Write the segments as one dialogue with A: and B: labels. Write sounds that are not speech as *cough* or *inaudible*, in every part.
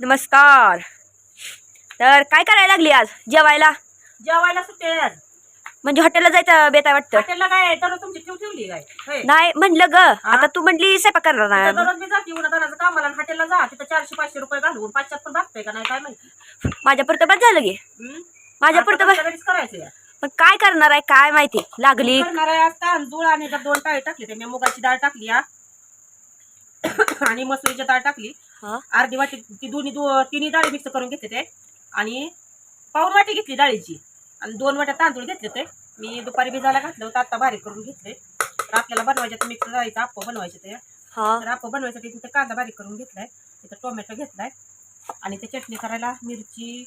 A: नमस्कार. तर काय करायला लागली आज? जेवायला?
B: जेवायला सुट्टे
A: म्हणजे हॉटेलला जायचं बेत वाटतं?
B: हॉटेलला काय तर तुमची ठेव ठेवली काय? होय.
A: नाही म्हणलं ग. आता तू म्हणली स्वयंपाक करणार नाही.
B: दररोज मी जाते कामाला आणि हॉटेलला जा. तिथं चारशे पाचशे रुपये घालवून पाचशेत पण भागतंय का नाही काय माहिती?
A: माझ्या पुरतं बस झालं गे
B: हम्म?
A: माझ्या पुरतं
B: घरीच करायचं या.
A: पण काय करणार आहे काय माहिती? लागली.
B: करणार आहे आज तांदूळ आणि त्यात दोन टाळी टाकली. ते मी मुगाची डाळ टाकली *coughs* आणि मसुरीची डाळ टाकली. अर्धी वाटी ती दोन्ही दो तिन्ही डाळी मिक्स करून घेतले ते. आणि पाऊन वाटी घेतली डाळीची. आणि दोन वाट्या तांदूळ घेतले ते. मी दुपारी भिजायला घातलं होतं आता बारीक करून घेतले. तर आपल्याला बनवायचे तर मिक्स डाळीचं आप्पं बनवायचे ते तर आप्पं बनवायसाठी तिथे कांदा बारीक करून घेतलाय. तिथं टोमॅटो घेतलाय. आणि ते चटणी करायला मिरची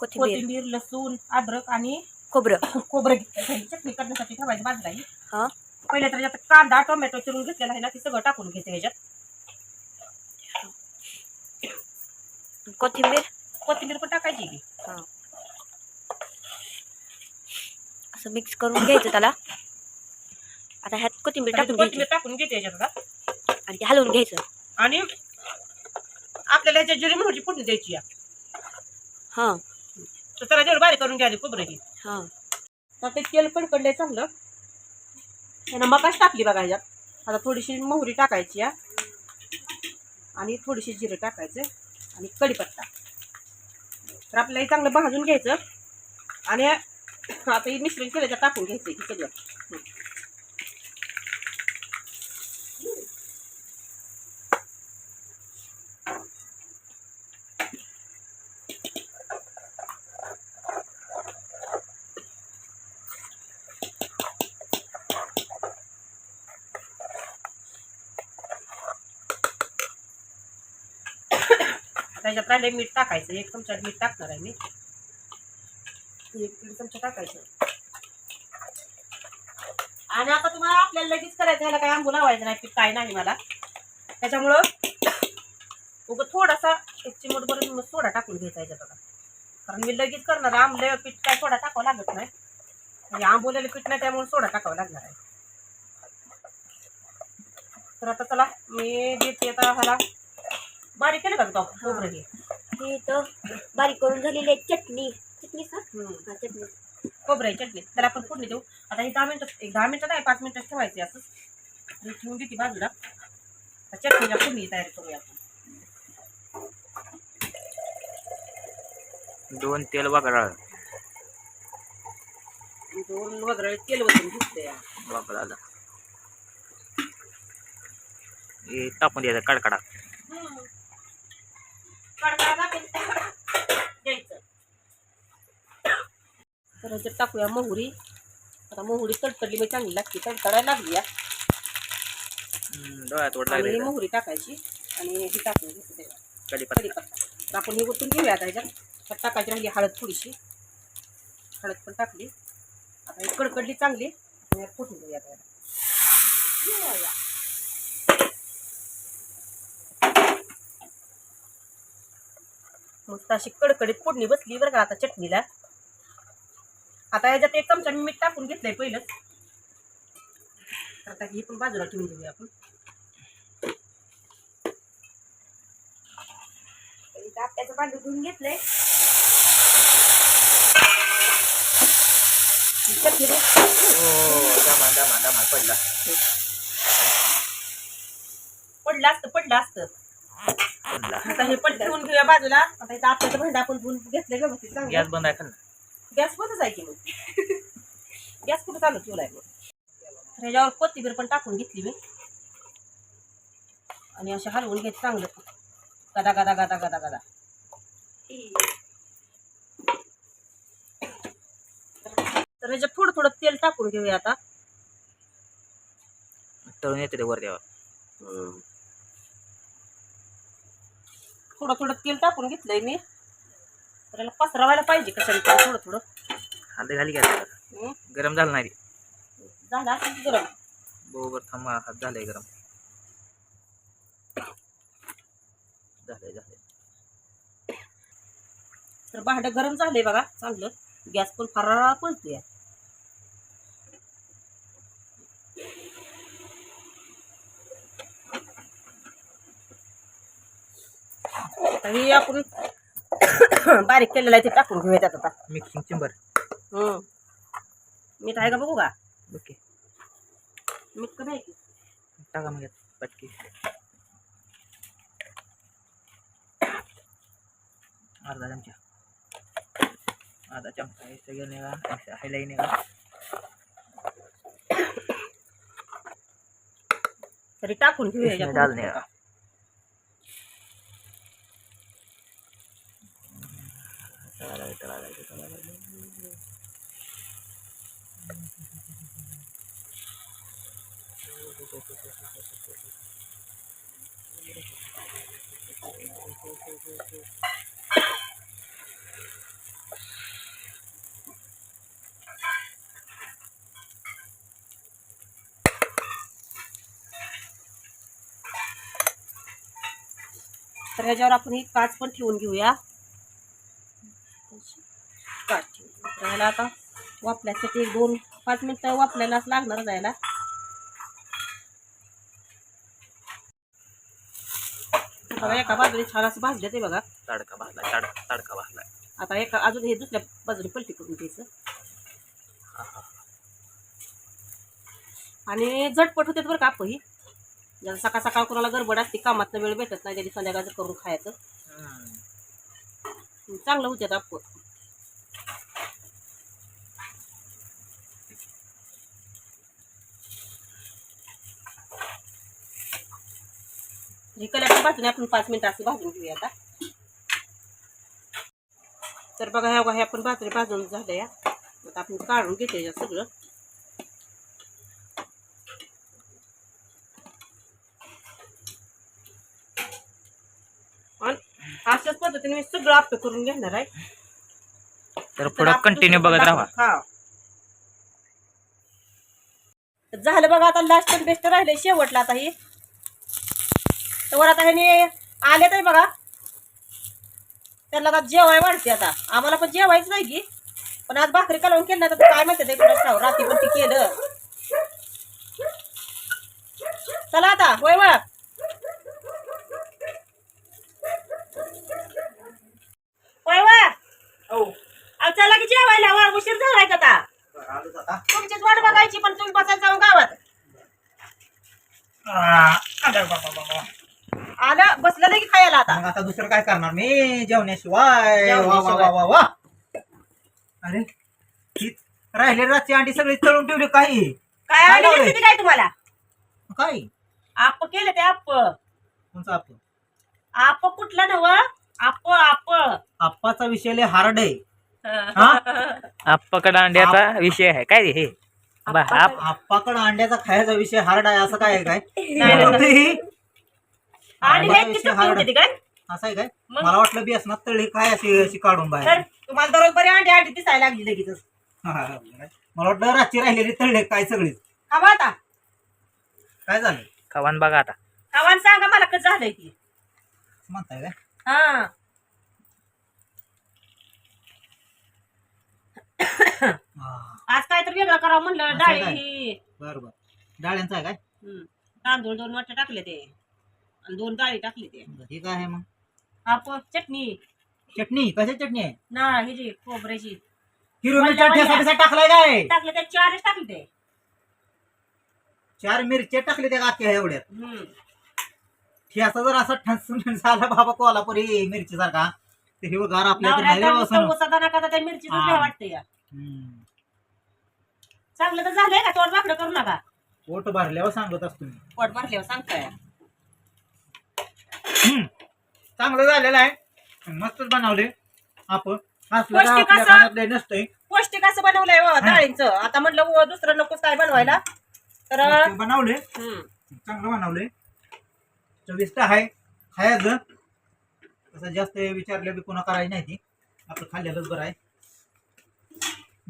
A: कोथिंबीर.
B: लसूण अद्रक आणि
A: खोबरं. *coughs*
B: खोबरं घेतलं चटणी करण्यासाठी ठेवायची बाजूला पहिले तर कांदा टोमॅटो चिरून घेतलेला आहे ना ते सगळं टाकून घेते ह्याच्यात.
A: कोथिंबीर.
B: कोथिंबीर पण टाकायची की?
A: हा. असं मिक्स करून घ्यायचं त्याला. आता ह्यात कोथिंबीर टाकून
B: कोथिंबीर
A: घ्यायची
B: टाकून घेते ह्याच्यात आता.
A: आणि ते हलवून घ्यायचं.
B: आणि आपल्याला ह्याच्यात जिरी मोहरची फोडणी द्यायची या
A: हा.
B: तर त्याला जेवढं बारीक करून घ्यायची खोबऱ्याची
A: हा.
B: तर ते तेल पण कडलंय चांगलं. त्यानं मकाच टाकली बघा ह्याच्यात आता थोडीशी मोहरी टाकायची या आणि थोडीशी जिरे टाकायचे आणि कढीपत्ता तर आपल्याला चांगलं भाजून घ्यायचं. आणि आता हे मिश्रण केलं तर टाकून घ्यायचं हे सगळं ह्याच्यात राहिले मीठ टाकायचं. एक चमचा मीठ टाकणार आहे मी. एक दीड चमचा टाकायचं. आणि आता तुम्हाला आपल्याला लगेच करायचं ह्याला काही आंबू लावायचं नाही पीठ काय नाही मला. त्याच्यामुळं उगं थोडासा एक चिमटभर मग सोडा टाकून घ्यायचा ह्याच्यात आता. कारण मी लगेच करणार. आंबले पीठ काय सोडा टाकावं लागत नाही. म्हणजे आंबवलेलं पीठ नाही त्यामुळे सोडा टाकावं लागणार आहे. तर आता चला मी देते आता ह्याला. बारीक केलं का तो खोबरं हे
A: हे बारीक करून झालेली आहे चटणी. चटणी सर?
B: हम्म.
A: हा चटणी.
B: खोबरं चटणी. त्याला आपण फोडणी देऊ. आता हे दहा मिनिटं एक दहा मिनिटं नाही पाच मिनिटं ठेवायचे असं. हे ठेवून देते बाजूला. आता चटणीला फोडणी तयार करूया आपण.
C: दोन तेल वगळा
B: दोन वगैरे तेल वगैरे घेतलं या
C: वगळाला हे टाकून द्यायचं कडकडा.
B: तर ह्याच्यात टाकूया मोहरी. आता मोहरी तडतडली म्हणजे चांगली लागते. तडतडायला लागली या. आणि मोहरी टाकायची आणि हे त्याला.
C: कढीपत्ता.
B: तर आपण हे ओतून घेऊया आता ह्याच्यात टाकायची राहिली हळद थोडीशी. हळद पण टाकली. आता ही कडकडली चांगली. फुटून घेऊया आता याला. मस्त अशी कडकडीत फोडणी बसली बरं का आता चटणीला. आता याच्यात एक चमचा मी मीठ टाकून घेतलंय पहिलंच. आता ही पण बाजूला ठेवून देऊया आपण.
A: आपल्याचं भांडं धुवून घेतलंय.
C: हो पडला.
B: पडलं असतं पडलं असतं.
C: पडला.
B: आता हे ठेवून घेऊया बाजूला. आता इथं आपल्याचं भांडं आपण धुवून घेतलंय व्यवस्थित
C: गॅस बंद आहे
B: गॅस बंदच आहे की मग? *laughs* गॅस कुठं चालू ठेवलाय मग? तर ह्याच्यावर कोथिंबीर पण टाकून घेतली मी. आणि असे हलवून घेत चांगलं. गदा गदा गदा गदा गदा. तर ह्याच्यात थोडं थोडं तेल टाकून घेऊया आता.
C: तळून येते ते वर द्यावा.
B: थोडं थोडं तेल टाकून घेतलंय मी. तर याला पसरवायला पाहिजे कशाने थोडं थोडं.
C: हात झाली गॅस
B: हम्म.
C: गरम झालं नाही
B: झालं असेल की गरम.
C: बरोबर थांबा हात झालंय गरम. झालंय झालंय.
B: तर भांडं गरम झालंय बघा चांगलं गॅस पण फार पळतोय. आता हे आपण बारीक केलेलं आहे ते टाकून घेऊया त्यात आता
C: मिक्सिंग चिंबर
B: हम्म. मीठ आहे का बघू का
C: ओके
B: मीठ कमी आहे की
C: टाका मग यात पटकी अर्धा चमचा आधा चमचा हे सगळं निघा हायलाई निघा
B: तरी टाकून घेऊया
C: इसमें
B: याच्यात.
C: डालने का चला लगे, चला लगे, चला लगे।
B: तर ह्याच्यावर आपण ही काच पण ठेवून घेऊया काच ह्याला आता वापल्यासाठी एक दोन पाच मिनिटं वापल्यालाच लागणार जायला. बघा एका बाजूने छान असं भाजलं ते बघा.
C: तडका भाजला तडका तडका भाजला
B: आता एका अजून हे दुसऱ्या बाजूने पलटी करून घ्यायचं. आणि झटपट होते बरं का आपण ही जर सकाळ सकाळ कोणाला गडबड असते कामात वेळ भेटत नाही त्याची संध्याकाळचं करून खायचं. चांगलं होते आपण कल्याच्या बाजूने आपण पाच मिनिटं असं भाजून घेऊया आता. तर बघा ह्या ह्या आपण बाजरी भाजून झाल्या. या आता आपण काढून घेते याच्यात सगळं. अशाच पद्धतीने मी सगळं आप्पे करून घेणार आहे.
C: तर पुढं कंटिन्यू बघत राहा.
B: हा. झालं बघा आता लास्ट बेस्ट राहिले शेवटला आता ही. तर आता ह्याने आले तर बघा. त्यांना आता जेवाय वाढते आता. आम्हाला पण जेवायच नाही की. पण आज भाकरी कालवून केलं नाही तर काय माहिती. रात्री पण ती केलं. चला आता होय वा होय वा अहो चला की जेवायला वा उशीर झालाय का आता? तुमचीच वाट बघायची पण तुम्ही बसायला जाऊन गावात. आलं बसलं नाही की खायला आता.
D: मग आता दुसरं काय करणार? मी जेवण्याशिवाय वा वा
B: जेवण्याशिवाय.
D: वा वा वा. अरे ही राहिले रातची अंडी सगळी तळून ठेवली काही
B: काय
D: काय
B: आली
D: लावलंय?
B: रेसिपी काय तुम्हाला?
D: काय?
B: आप केलं ते आप
D: कोणचं आपण
B: आप कुठलं नव आप आप
D: आप्पाचा विषय लय हार्ड आहे. हा? *laughs*
C: आप्पाकडे अंड्याचा विषय आहे. काय रे हे? बा आप
D: आप्पाकडं अंड्याचा खायचा विषय हार्ड आहे असं काय आहे काय?
B: नाही,
D: ही? *laughs*
B: आणि लय किती होती ती काय?
D: असं आहे काय?
B: मग?
D: मला वाटलं बी असणार तळी काय अशी अशी काढून
B: तर
D: बाहेर
B: तुम्हाला दररोज बरी अंडी अंडी दिसायला लागली लगेच
D: हा, हा, हा. मला वाटलं रातची राहिलेली तळले काय सगळी.
B: खावा आता.
D: काय झालं?
C: खवान बघा आता.
B: खावान सांगा मला कसं झालंय ती.
D: म्हणताय काय?
B: हा.
D: हा,
B: आज काय तर वेगळं करावं म्हणलं
D: असं
B: डाळी
D: काय?
B: ही
D: बरं बरं. डाळ्यांचं आहे काय?
B: हम्म. तांदूळ दोन वाटे टाकले ते. आणि दोन डाळी टाकले ते.
D: बरं, हे काय आहे मग?
B: आप चटणी.
D: चटणी? कशा चटणी आहे?
B: ना ही जी खोबऱ्याची. वल्ल्या
D: मिरच्या
B: वल्ल्या.
D: टाकलाय काय?
B: टाकले ते चारच टाकले ते.
D: चार मिरच्या टाकले त्या गाठ्या एवढ्यात.
B: हम्म.
D: जर असा ठसून झाला बाबा कोल्हापुरी मिरची सारखा तर
B: नवऱ्याला
D: नाही.
B: नुसतं त्या
D: हा.
B: वाटतं या.
D: हम्म.
B: चांगलं तर झालंय का? तोंड वाकडं करू नका.
D: पोट भरल्यावर सांगत असतो मी.
B: पोट भरल्यावर सांगताय.
D: चांगलं झालेलं आहे. मस्तच बनवले आपण. असलं तर
B: पौष्टिक
D: आपल्या
B: असं-
D: खाण्यात लय नसतंय.
B: पौष्टिक असं बनवलंय डाळींचं. आता म्हटलं व दुसरं नकोच काय बनवायला. तर
D: बनवले.
B: हम्म.
D: चांगलं बनवले. चविष्ट आहे. खायचं तसं जास्त विचारलं बी कोणा करायची नाही ती. आपलं खाल्लेलंच बरं आहे.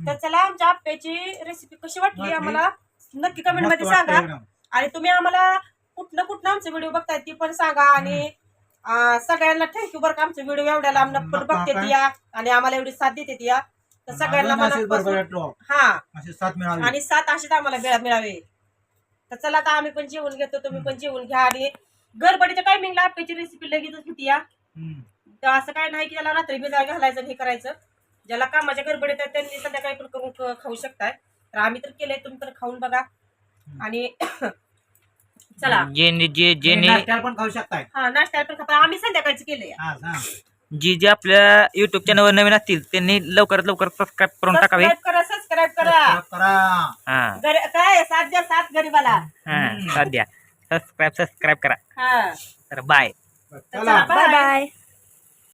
B: तर चला आमच्या आप्याची रेसिपी कशी वाटली
D: वाटली.
B: आम्हाला? नक्की कमेंट
D: मस्त
B: मध्ये
D: वाटतंय
B: सांगा.
D: एकदम.
B: आणि तुम्ही आम्हाला कुठलं कुठलं आमचे व्हिडिओ बघताय ती पण सांगा. आणि अं, सगळ्यांना थँक्यू बरं का आमचे व्हिडिओ एवढ्या लांब पण बघते? या आणि आम्हाला एवढी साथ देते या तर सगळ्यांना
D: अजून असेच बरोबर
B: मनापासून हा.
D: असे साथ मिळावी.
B: आणि सात असेच आम्हाला मिळा मिळावे. तर चला आता आम्ही पण जेवण घेतो तुम्ही पण जेवण घ्या आणि गडबडीच्या टायमिंगला आप्याची रेसिपी लगेचच होती या.
D: हम्म.
B: तर असं काय नाही की त्याला रात्री भिजायला घालायचं आणि हे करायचं. ज्याला कामाच्या गडबडीत आहेत त्यांनी संध्याकाळी पण करून खाऊ शकताय. तर आम्ही तर केलंय तुम्ही तर खाऊन बघा. आणि चला.
C: जे जे जेने
D: नाश्त्याला पण खाऊ शकताय.
B: हा नाश्त्याला पण खाता आम्ही संध्याकाळचं केलंय.
D: हा हा
C: जी जे आपल्या युट्यूब चॅनलवर नवीन असतील त्यांनी लवकरात लवकर सबस्क्राईब करून टाकावे.
B: सबस्क्राईब करा सबस्क्राईब करा.
D: सबस्क्राईब करा.
C: हा.
B: गरी- काय सात द्या सात गरीबाला.
C: हा सध्या सबस्क्राईब सबस्क्राईब करा.
B: हा.
C: तर बाय
D: चला.
B: चला,
A: बाय बाय